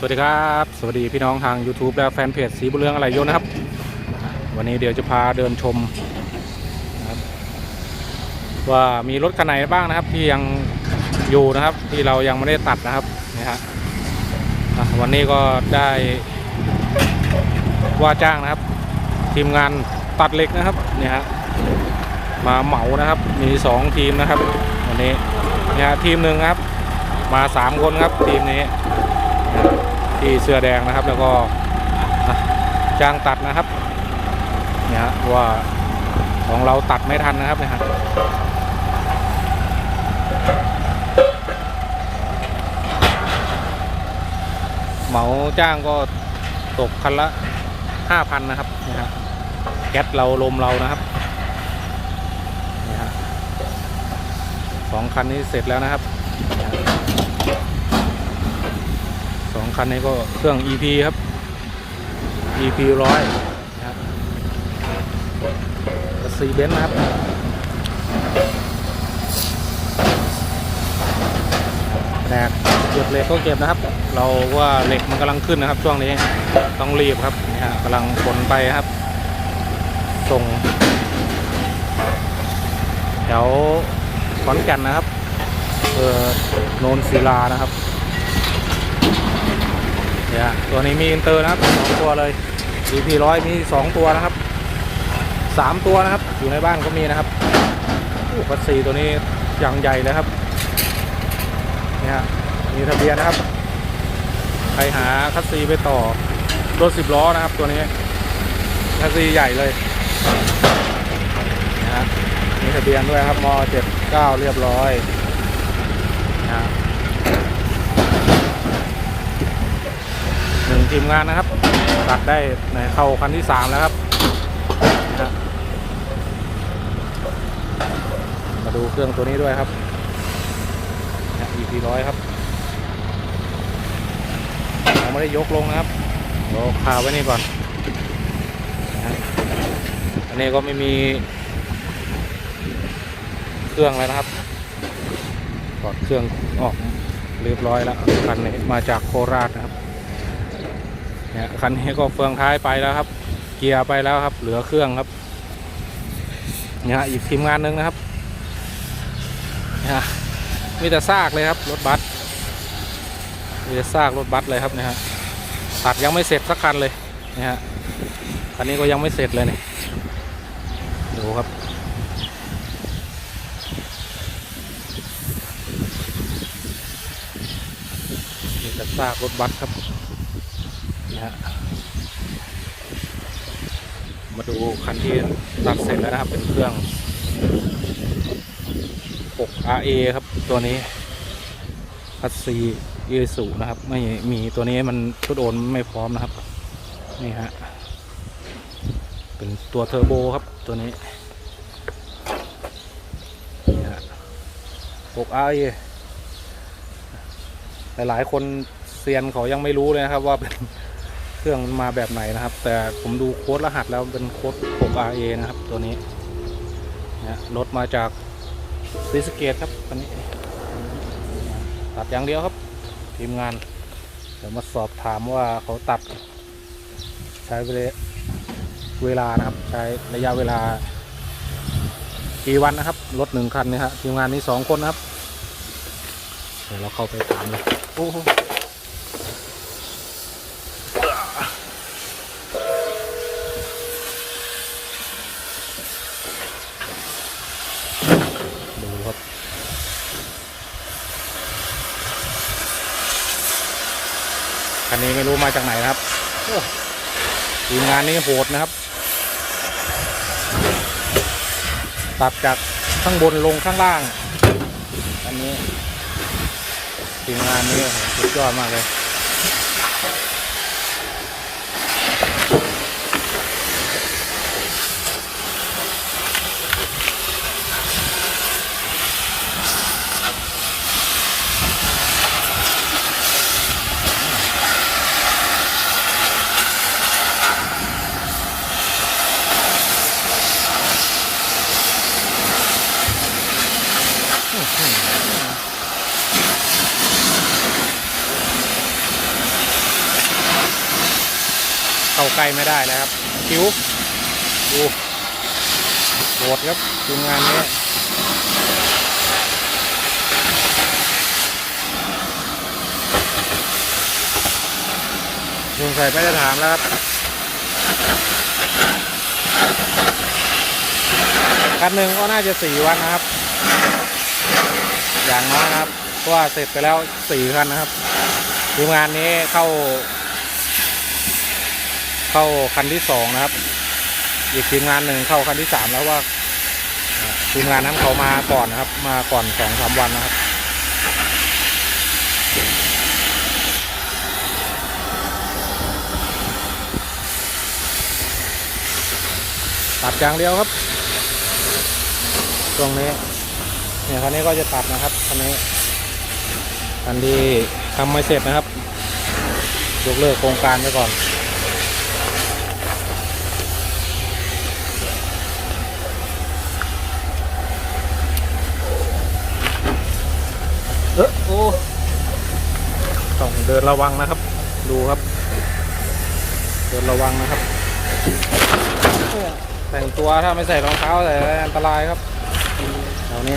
สวัสดีครับ สวัสดีพี่น้องทาง YouTube และแฟนเพจสีบุญเรืองอะไรยนนะครับ วันนี้เดี๋ยวจะพาเดินชมนะครับว่ามีรถคันไหนบ้างนะครับ ที่ยังอยู่นะครับ ที่เรายังไม่ได้ตัดนะครับนี่ฮะอะวันนี้ก็ได้ว่าจ้างนะครับ ทีมงานตัดเหล็กนะครับเนี่ยฮะมาเหมานะครับมี2ทีมนะครับ วันนี้เนี่ยฮะทีมหนึ่งครับ มา3คนครับทีมนี้ ที่เสื้อแดงนะครับ แล้วก็จ้างตัดนะครับเนี่ยฮะว่าของเราตัดไม่ทันนะครับเนี่ยฮะเหมาจ้างก็ตกคันละห้าพันนะครับเนี่ยฮะแก๊สเราลมเรานะครับเนี่ยฮะสองคันนี้เสร็จแล้วนะครับเนี่ยฮะ สอง คันนี้ก็เครื่อง EP ครับ EP ร้อยนะครับสีเบนซ์นะครับ แหนกเก็บเหล็กก็เก็บนะครับ เราว่าเหล็กมันกำลังขึ้นนะครับ ช่วงนี้ต้องรีบครับนี่ฮะกำลังขนไปครับ ส่งแถวขอนแก่นนะครับเออโนนศิลานะครับ เนี่ยตัวนี้มีอินเตอร์นะครับสองตัวเลย EP ร้อยมีสองตัวนะครับสามตัวนะครับ อยู่ในบ้านก็มีนะครับอ้คัสซีตัวนี้อย่างใหญ่เลยครับเนี่ยมีทะเบียนนะครับ ใครหาคัสซีไปต่อรถสิบล้อนะครับ ตัวนี้คัสซีใหญ่เลยนะฮะมีทะเบียนด้วยครับมเจ็ดเก้าเรียบร้อยนะฮะ หนึ่งทีมงานนะครับ ตัดได้ในเข้าคันที่สามแล้วครับ มาดูเครื่องตัวนี้ด้วยครับ EP ร้อยครับยังไม่ได้ยกลงนะครับเดี๋ยวคาไว้นี่ก่อน อันนี้ก็ไม่มีเครื่องแล้วนะครับถอดเครื่องออกเรียบร้อยแล้วคันนี้มาจากโคราชนะครับ เนี่ยคันนี้ก็เฟืองท้ายไปแล้วครับ เกียร์ไปแล้วครับ เหลือเครื่องครับเนี่ยอีกทีมงานหนึ่งนะครับเนี่ยมีแต่ซากเลยครับรถบัสมีแต่ซากรถบัสเลยครับเนี่ยฮะตัดยังไม่เสร็จสักคันเลยเนี่ยฮะคันนี้ก็ยังไม่เสร็จเลยเนี่ยดูครับมีแต่ซากรถบัสครับ ฮะมาดูคันที่ตัดเสร็จแล้วนะครับ เป็นเครื่อง 6 RA ครับตัวนี้คัสซีเอสูนะครับ ไม่มีตัวนี้มันชุดโอนไม่พร้อมนะครับ นี่ฮะ เป็นตัวเทอร์โบครับตัวนี้นี่ฮะ 6 RA หลายๆคนเซียนเขายังไม่รู้เลยนะครับว่าเป็น รื่อง มาแบบไหนนะครับ แต่ผมดูโค้ดรหัสแล้วเป็นโค้ด 6RA นะครับ ตัวนี้นะรถมาจากซีสเกตครับคันนี้ตัดอย่างเดียวครับ ทีมงาน เดี๋ยวมาสอบถามว่าเขาตัด ใช้เวลาเวลานะครับ ใช้ระยะเวลากี่วันนะครับรถหนึ่งคันนี่ครับทีมงานนี้สองคนนะครับ เดี๋ยวเราเข้าไปถามเลยโอ้โห ดูครับ คันนี้ไม่รู้มาจากไหนนะครับโอ้ทีมงานนี้โหดนะครับ ตัดจากข้างบนลงข้างล่าง อันนี้ทีมงานนี้โอ้โหสุดยอดมากเลย ใกล้ไม่ได้แล้วครับคิ้วดูโหดครับทีมงานนี้ลุงใส่ไม่ได้ถามแล้วครับคันหนึ่งก็น่าจะสี่วันนะครับ อย่างน้อยนะครับเพราะว่าเสร็จไปแล้วสี่คันนะครับทีมงานนี้เข้า เข้าคันที่สองนะครับ อีกทีมงานหนึ่งเข้าคันที่สามแล้วว่าอ่าทีมงานนั้นเขามาก่อนนะครับ มาก่อนสองสามวันนะครับตัดอย่างเดียวครับ ตรงนี้เนี่ยคันนี้ก็จะตัดนะครับคันนี้คันที่ทำไม่เสร็จนะครับ ยกเลิกโครงการไปก่อน เดินระวังนะครับ ดูครับ เดินระวังนะครับ แต่งตัวถ้าไม่ใส่รองเท้าใส่อะไรอันตรายครับแถวนี้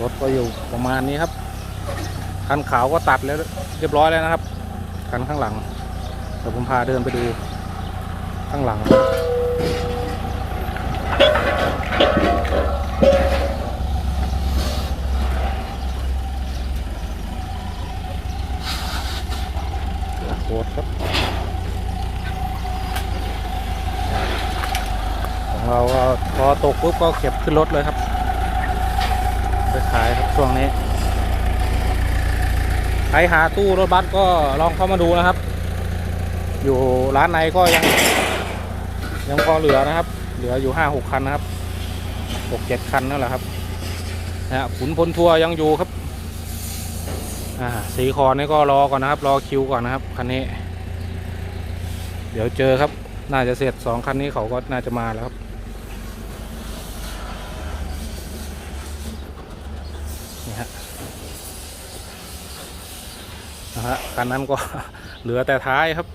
รถก็อยู่ประมาณนี้ครับ คันขาวก็ตัดแล้วเรียบร้อยแล้วนะครับ คันข้างหลังเดี๋ยวผมพาเดินไปดูข้างหลังโคตรครับ ของเราพอตกปุ๊บก็เก็บขึ้นรถเลยครับ ไปขายครับช่วงนี้ใครหาตู้รถบัสก็ลองเข้ามาดูนะครับ อยู่ร้านในก็ยัง ยังพอเหลือนะครับ เหลืออยู่ห้าหกคันนะครับหกเจ็ดคันนั่นแหละครับนะฮะขุนพลทัวร์ยังอยู่ครับ อ่าสีคอนี่ก็รอก่อนนะครับ รอคิวก่อนนะครับคันนี้ เดี๋ยวเจอครับ น่าจะเสร็จสองคันนี้เขาก็น่าจะมาแล้วครับนี่ฮะนะฮะคันนั้นก็เหลือแต่ท้ายครับ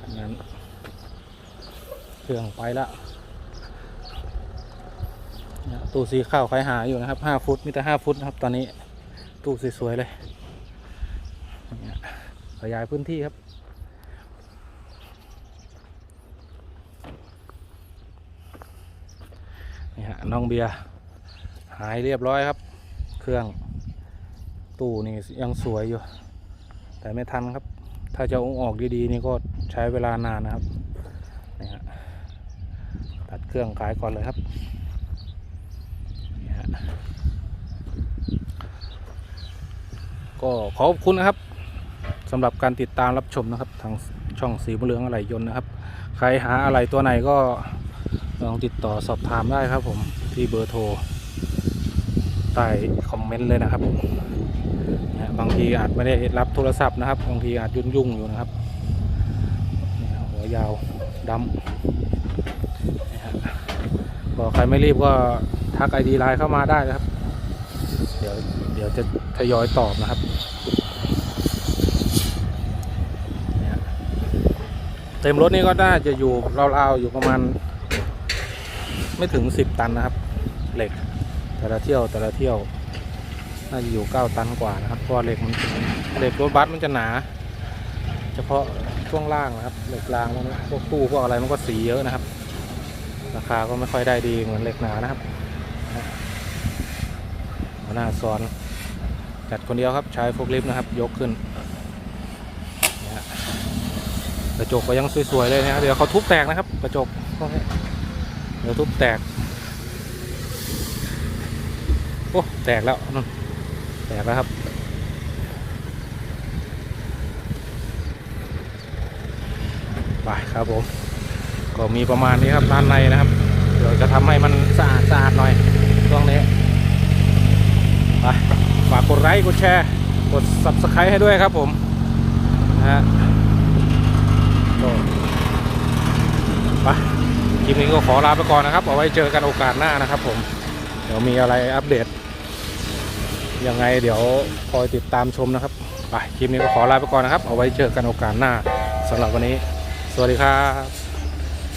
คันนั้นเครื่องไปแล้ว ตู้สีข้าวใครหาอยู่นะครับห้าฟุตมีแต่ห้าฟุตนะครับ ตอนนี้ตู้สวยๆเลยขยายพื้นที่ครับ นี่ฮะน้องเบียร์หายเรียบร้อยครับ เครื่องตู้นี่ยังสวยอยู่ แต่ไม่ทันครับ ถ้าจะเอาออกดีๆ นี่ก็ใช้เวลานานนะครับนี่ฮะตัดเครื่องขายก่อนเลยครับนี่ฮะ ก็ขอบคุณนะครับสำหรับการติดตามรับชมนะครับ ทางช่องสีมะเรืองอะไรยนต์นะครับ ใครหาอะไรตัวไหนก็ลองติดต่อสอบถามได้ครับผมที่เบอร์โทรใต้คอมเมนต์เลยนะครับบางทีอาจไม่ได้รับโทรศัพท์นะครับบางทีอาจยุ่งยุ่งอยู่นะครับหัวยาวดำบอกใครไม่รีบก็ทักไอดีไลน์เข้ามาได้นะครับ เดี๋ยว ดี๋ยวจะทยอยตอบนะครับเต็มรถนี่ก็น่าจะอยู่ราวๆอยู่ประมาณ ไม่ถึงสิบตันนะครับ เหล็ก แต่ละเที่ยวแต่ละเที่ยว น่าจะอยู่เก้าตันกว่านะครับเพราะเหล็กมันเหล็กรถบัสมันจะหนา เฉพาะช่วงล่างนะครับ เหล็กรางพวกตู้พวกอะไรมันก็สีเยอะนะครับ ราคาก็ไม่ค่อยได้ดีเหมือนเหล็กหนานะครับ หน้าซ้อน จัดคนเดียวครับใช้โฟกลิฟต์นะครับ ยกขึ้นกระจกก็ยังสวยๆเลยนะครับเดี๋ยวเขาทุบแตกนะครับ กระจกพวกนี้เดี๋ยวทุบแตกโอ้แตกแล้วนั่นแตกแล้วครับไปครับผมก็มีประมาณนี้ครับด้านในนะครับ เดี๋ยวจะทำให้มันสะอาดสะอาดหน่อยช่วงนี้ ฝากกดไลค์กดแชร์ กด subscribe ให้ด้วยครับผมนะฮะก็ไปคลิปนี้ก็ขอลาไปก่อนนะครับ เอาไว้เจอกันโอกาสหน้านะครับผม เดี๋ยวมีอะไรอัปเดต ยังไงเดี๋ยวคอยติดตามชมนะครับ ไปคลิปนี้ก็ขอลาไปก่อนนะครับ เอาไว้เจอกันโอกาสหน้าสำหรับวันนี้ สวัสดีครับ